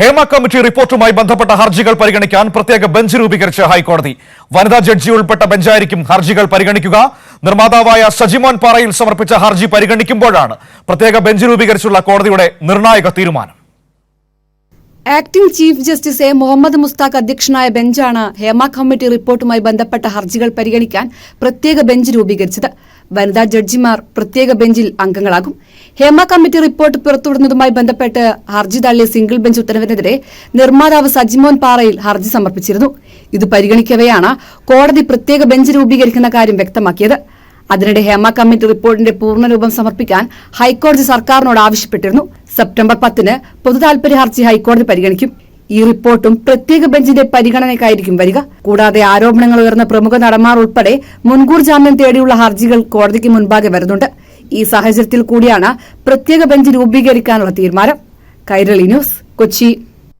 Hema committee റിപ്പോർട്ടുമായി ബന്ധപ്പെട്ട ഹർജികൾ പരിഗണിക്കാൻ പ്രത്യേക ബെഞ്ച് രൂപീകരിച്ച ഹൈക്കോടതി. വനിതാ ജഡ്ജി ഉൾപ്പെട്ട ബെഞ്ചായിരിക്കും ഹർജികൾ പരിഗണിക്കുക. നിർമ്മാതാവായ സജിമോൻ പാറയിൽ സമർപ്പിച്ച ഹർജി പരിഗണിക്കുമ്പോഴാണ് പ്രത്യേക ബെഞ്ച് രൂപീകരിച്ചുള്ള കോടതിയുടെ നിർണായക തീരുമാനം. Acting chief justice A Muhammad Mushtaq അധ്യക്ഷനായ ബെഞ്ചാണ് ഹേമ കമ്മിറ്റി റിപ്പോർട്ടുമായി ബന്ധപ്പെട്ട ഹർജികൾ പരിഗണിക്കാൻ പ്രത്യേക ബെഞ്ച് രൂപീകരിച്ചത്. വനിതാ ജഡ്ജിമാർ പ്രത്യേക ബെഞ്ചിൽ അംഗങ്ങളാകും. ഹേമ കമ്മിറ്റി റിപ്പോർട്ട് പുറത്തുവിടുന്നതുമായി ബന്ധപ്പെട്ട് ഹർജി തള്ളിയ സിംഗിൾ ബെഞ്ച് ഉത്തരവിനെതിരെ നിർമ്മാതാവ് സജിമോൻ പാറയിൽ ഹർജി സമർപ്പിച്ചിരുന്നു. ഇത് പരിഗണിക്കവെയാണ് കോടതി പ്രത്യേക ബെഞ്ച് രൂപീകരിക്കുന്ന കാര്യം വ്യക്തമാക്കിയത്. അതിനിടെ ഹേമ കമ്മിറ്റി റിപ്പോർട്ടിന്റെ പൂർണരൂപം സമർപ്പിക്കാൻ ഹൈക്കോടതി സർക്കാരിനോട് ആവശ്യപ്പെട്ടിരുന്നു. സെപ്റ്റംബർ പത്തിന് പൊതുതാൽപര്യ ഹർജി ഹൈക്കോടതി പരിഗണിക്കും. ഈ റിപ്പോർട്ടും പ്രത്യേക ബെഞ്ചിന്റെ പരിഗണനയ്ക്കായിരിക്കും വരിക. കൂടാതെ ആരോപണങ്ങൾ ഉയർന്ന പ്രമുഖ നടന്മാർ ഉൾപ്പെടെ മുൻകൂർ ജാമ്യം തേടിയുള്ള ഹർജികൾ കോടതിക്ക് മുൻപാകെ വരുന്നുണ്ട്. ഈ സാഹചര്യത്തിൽ കൂടിയാണ് പ്രത്യേക ബെഞ്ച് രൂപീകരിക്കാനുള്ള തീരുമാനം. കൈരളി ന്യൂസ് കൊച്ചി.